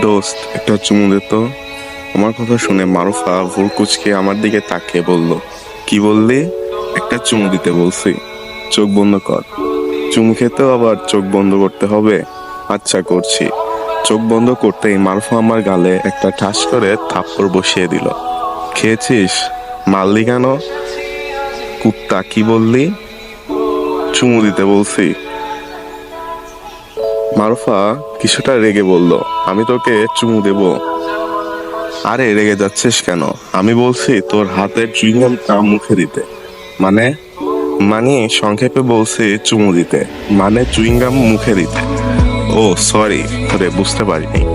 দোস্ত, একটা চুমু দে তো। আমার কথা শুনে মারুফা ভুল কুচকে আমার দিকে তাকিয়ে বলল, কি বললি? একটা চুমু দিতে বলছি। চোখ বন্ধ কর। চুমু খেতেও আবার চোখ বন্ধ করতে হবে? আচ্ছা করছি। চোখ বন্ধ করতেই মারুফা আমার গালে একটা ঠাস করে থাপ্পড় বসিয়ে দিল। খেয়েছিস? মারলি কেন? কুত্তা, কি বললি? চুমু দিতে বলছি। মারুফা কিছুটা রেগে বলল, আমি তোকে চুমু দেব। আরে, রেগে যাচ্ছিস কেন? আমি বলছি তোর হাতের চুইংগামটা মুখে দিতে। মানে? মানে সংক্ষেপে বলছি চুমু দিতে। মানে চুইংগাম মুখে দিতে। ও, সরি আরে বুঝতে পারিনি।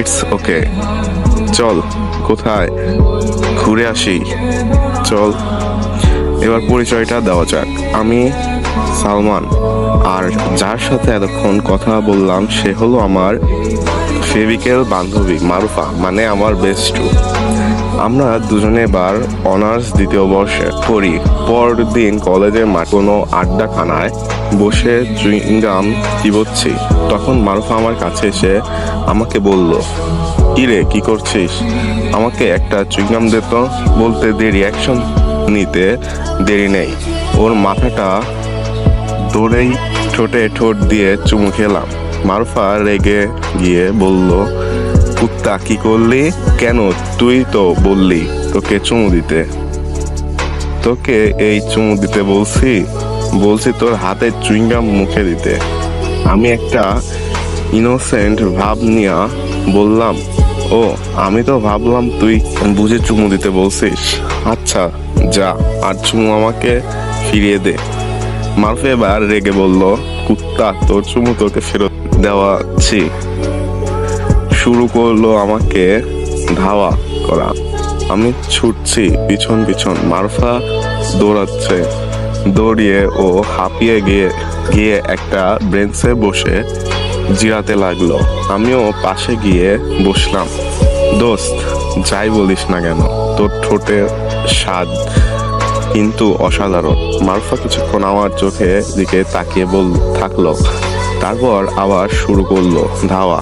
It's okay. চল, কোথায়? ঘুরে আসি। চল, এবার পরিচয়টা দেওয়া যাক। আমি সালমান। আর যার সাথে এতক্ষণ কথা বললাম, সে হলো আমার ফেভিকেল বান্ধবী মারুফা মানে আমার বেস্ট আমরা দুজনে এবার অনার্স দ্বিতীয় বর্ষে পড়ি। পরদিন কলেজের মা কোনো আড্ডাখানায় বসে চুইংগাম চিবোচ্ছি। তখন মারুফা আমার কাছে এসে আমাকে বলল, কিরে, কি করছিস? আমাকে একটা চুইংগাম দে তো। বলতে দেরি অ্যাকশন নিতে দেরি নেই। ওর মাথাটা দৌড়েই ঠোঁটে ঠোঁট দিয়ে চুমু খেলাম। মারুফা রেগে গিয়ে বলল, কুত্তা, কি করলি? কেন তুই তো বললি তোকে চুমু দিতে। তোকে এই চুমু দিতে বলছি বলছি তোর হাতে চুইংগাম মুখে দিতে। আমি একটা ইনোসেন্ট ভাব নিয়া বললাম, ও, আমি তো ভাবলাম তুই বুঝে চুমু দিতে বলছিস। আচ্ছা যা, আর চুমু আমাকে ফিরিয়ে দে। মারুফ এবার রেগে বলল, কুত্তা, তোর চুমু তোকে ফেরত দেওয়াচ্ছি। শুরু করল আমাকে ধাওয়া করা। আমি ছুটছি, পিছন পিছন। মারফা দৌড়াচ্ছে। দৌড়িয়ে ও হাঁপিয়ে গিয়ে গিয়ে একটা ব্রেঞ্চে বসে জিরাতে লাগল। আমিও পাশে গিয়ে বসলাম। দোস্ত, যাই বলিস না কেন, তোর ঠোঁটের স্বাদ কিন্তু অসাধারণ। মারফা কিছুক্ষণ আমার চোখে দিকে তাকিয়ে বল থাকল। তারপর আবার শুরু করল ধাওয়া।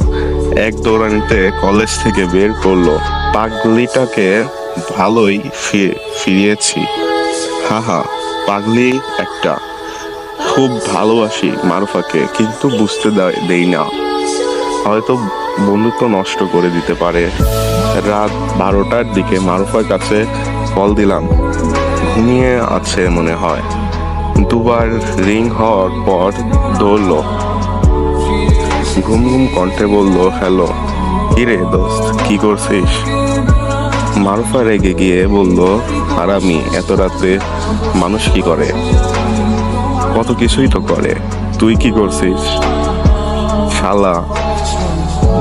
এক দৌড়ানিতে কলেজ থেকে বের করল। পাগলিটাকে ভালোই ফিরিয়েছি। হাহা, পাগলি একটা। খুব ভালোবাসি মারুফাকে, কিন্তু বুঝতে দেই না। হয়তো বন্ধুত্ব নষ্ট করে দিতে পারে। রাত বারোটার দিকে মারুফার কাছে কল দিলাম। ঘুমিয়ে আছে মনে হয়। দুবার রিং হওয়ার পর দৌড়লো। ঘুম ঘুম কণ্ঠে বলল, হ্যালো, কিরে দোস্ত, কি করছিস? মারুফা রেগে গিয়ে বলল হারামি এত রাতে মানুষ কি করে? কত কিছুই তো করে। তুই কি করছিস? শালা,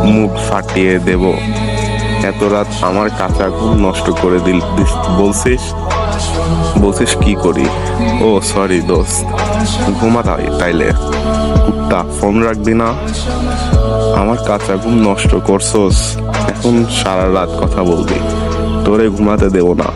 মুখ ফাটিয়ে দেব। এত রাত আমার কাঁচা ঘুম নষ্ট করে দিল বলছিস? বলছিস কি করি? ও সরি দোস্ত। ঘুমা তাই, তাইলে। কুত্তা, ফোন রাখবি না। আমার কাঁচা ঘুম নষ্ট করছস। এখন সারা রাত কথা বলবি। তোরে ঘুমাতে দেব না।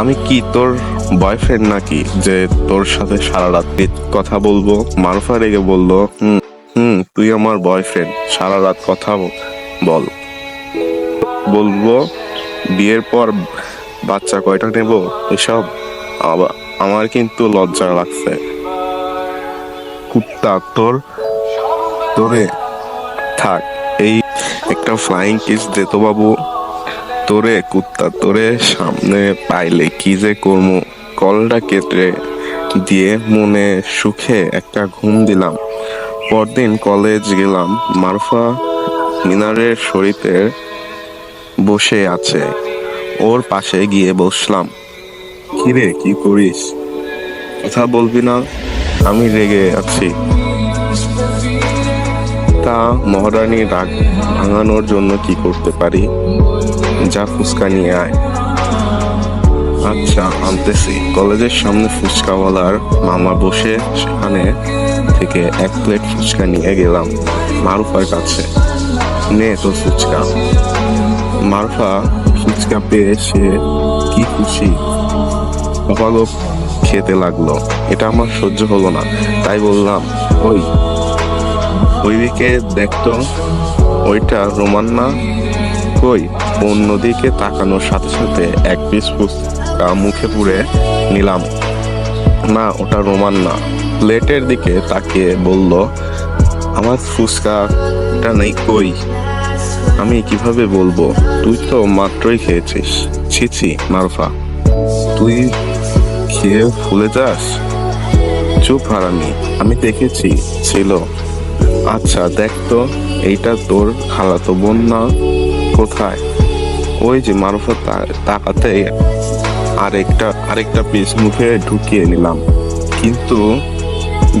আমি কি তোর বয়ফ্রেন্ড নাকি, যে তোর সাথে সারা রাত কথা বলব? মারফা রেগে বলল, হুম হুম, তুই আমার বয়ফ্রেন্ড সারা রাত কথা বল। বলব। বিয়ের পর বাচ্চা কয়টা নেব? এসব আমার কিন্তু লজ্জা লাগছে। কুত্তা, তোর? তোরে? থাক, এই একটা ফ্লাইং কিস দে তো বাবু। তোরে, কুত্তা, তোরে সামনে পাইলে কি যে করব কলটা কেটে দিয়ে মনে সুখে একটা ঘুম দিলাম। পরদিন কলেজ গেলাম, মারফা মিনারের শরীতে বসে আছে। ওর পাশে গিয়ে বসলাম। কিরে কি করিস? কথা বলবি না? আমি রেগে আছি। তা মহারানী রাগ ভাঙানোর জন্য কি করতে পারি? যা ফুচকা নিয়ে আয়। আচ্ছা আনতেছি। কলেজের সামনে ফুচকাওয়ালার মামা বসে সেখানে থেকে এক প্লেট ফুচকা নিয়ে গেলাম মারুফার কাছে। নে তোর ফুচকা। মারুফা ফুচকা পেয়ে সে কি খুশি। অপালক খেতে লাগল। এটা আমার সহ্য হলো না, তাই বললাম, ওই, ওইদিকে দেখতো ওইটা রোমান না? কই? অন্যদিকে তাকানোর সাথে সাথে এক পিস ফুচকা মুখে পুরে নিলাম। না, ওটা রোমান না। প্লেটের দিকে তাকিয়ে বলল, আমার ফুচকাটা নেই, কই? আমি কীভাবে বলব? তুই তো মাত্রই খেয়েছিস। ছি ছি, মারফা। তুই খেয়ে ভুলে যাস? চুপ হারামি, আমি দেখেছি, ছিল। আচ্ছা দেখ তো, এইটা তোর খালাতো বোন না? কোথায়? ওই যে মারুফা তাকাতে আরেকটা আরেকটা পিস মুখে ঢুকিয়ে নিলাম। কিন্তু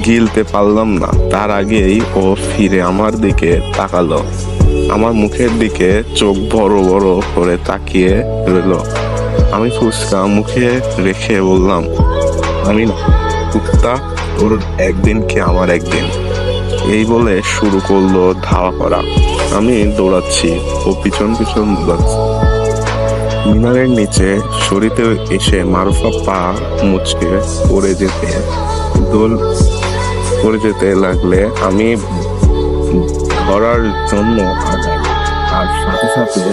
গিলতে পারলাম না। তার আগেই ও ফিরে আমার দিকে তাকালো। আমার মুখের দিকে চোখ বড় বড় করে তাকিয়ে রইল। আমি ফুচকা মুখে রেখে বললাম, আমি না, কুত্তা, তোর একদিন কি আমার একদিন? এই বলে শুরু করল ধাওয়া করা। আমি দৌড়াচ্ছি ও পিছন পিছন দৌড়াচ্ছি। মিনারের নিচে সরিতে এসে মারুফা পা মুচকে পড়ে যেতে দোল পড়ে যেতে লাগলে আমি ধরার জন্য আগাই আর সাথে সাথে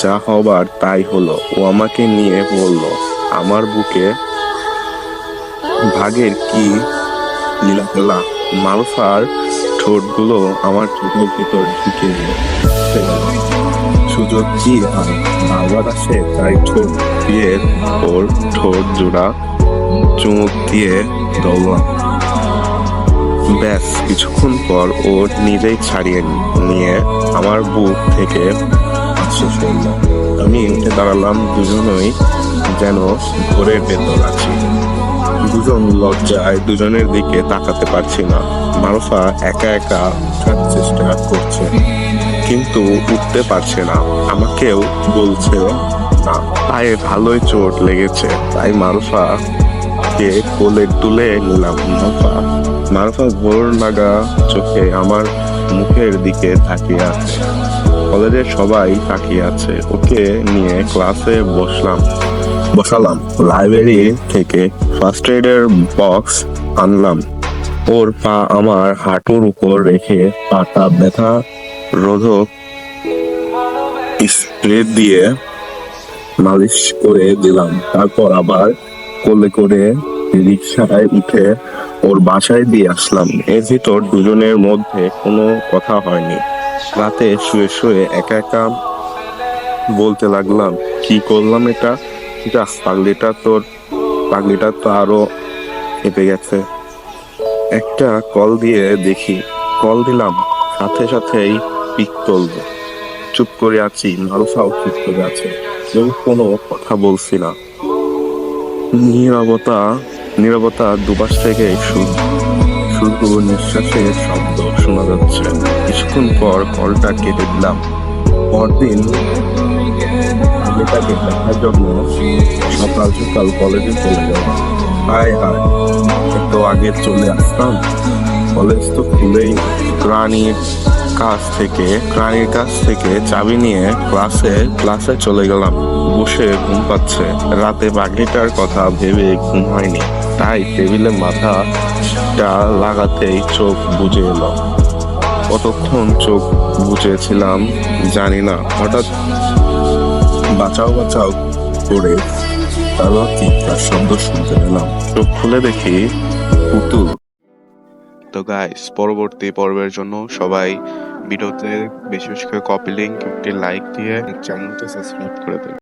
যা হবার তাই হলো। ও আমাকে নিয়ে বলল, আমার বুকে ভাগের কি লীলা খেলা মারুফার ঠোঁটগুলো আমার চোখের ভিতর ঢুকে। সুযোগ কি আসে তাই ঠোঁট দিয়ে ওর ঠোঁট জোড়া, চুমুক দিয়ে দৌড়াম ব্যাস, কিছুক্ষণ পর ও নিজেই ছাড়িয়ে নিয়ে আমার বুক থেকে আমি উঠে দাঁড়ালাম দুজনই যেন ঘোরের ভেতর আছি। দুজন লজ্জায় দুজনের দিকে তাকাতে পারছি না। মারুফা একা একা উঠার চেষ্টা করছে, কিন্তু উঠতে পারছে না। আমাকেও বলছে না। পায়ে ভালোই চোট লেগেছে। তাই মারুফা কে কোলে তুলে নিলাম। মারুফা মারুফা ভোর লাগা চোখে আমার মুখের দিকে তাকিয়ে আছে। কলেজের সবাই তাকিয়ে আছে। ওকে নিয়ে ক্লাসে বসলাম। বসালাম। লাইব্রেরি থেকে ফার্স্ট এডের বক্স আনলাম। ওর পা আমার হাঁটুর উপর রেখে পাটা ব্যথা রোধক স্প্রে দিয়ে মালিশ করে দিলাম। তারপর আবার কোলে করে রিক্সায় উঠে ওর বাসায় দিয়ে আসলাম। এর ভিতর দুজনের মধ্যে কোনো কথা হয়নি। রাতে শুয়ে শুয়ে একা একা বলতে লাগলাম, কি করলাম এটা? যা, পাগলিটা তোর, পাগলিটা তো আরও কেঁপে গেছে। একটা কল দিয়ে দেখি, কল দিলাম, সাথে সাথেই পিক পিস্তল চুপ করে আছি মারুফাও চুপ করে আছে, কেউ কোনো কথা বলছি না। নীরবতা নীরবতা দুপাশ থেকে শু- শুধু নিঃশ্বাসের শব্দ শোনা যাচ্ছে। কিছুক্ষণ পর কলটা কেটে দিলাম। পরদিন আমি তাকে দেখার জন্য সকাল সকাল কলেজে চলে গেলাম হায় হায় একটু আগে চলে আসতাম। কলেজ তো খুলেই প্রাণীর কাছ থেকে প্রাণীর কাছ থেকে চাবি নিয়ে ক্লাসে ক্লাসে চলে গেলাম। বসে ঘুম পাচ্ছে। রাতে বাঘিটার কথা ভেবে ঘুম হয়নি। তাই টেবিলে মাথাটা লাগাতেই চোখ বুঝে এলো। কতক্ষণ চোখ বুঝেছিলাম জানি না। হঠাৎ বাঁচাও বাঁচাও করে চিৎকার শব্দ শুনতে পেলাম। চোখ খুলে দেখি পুতুল। তো গাইস পরবর্তী পর্বের জন্য সবাই ভিডিওতে বেশি বেশি করে কপি লিঙ্ক একটি লাইক দিয়ে চ্যানেলটি সাবস্ক্রাইব করে দেবেন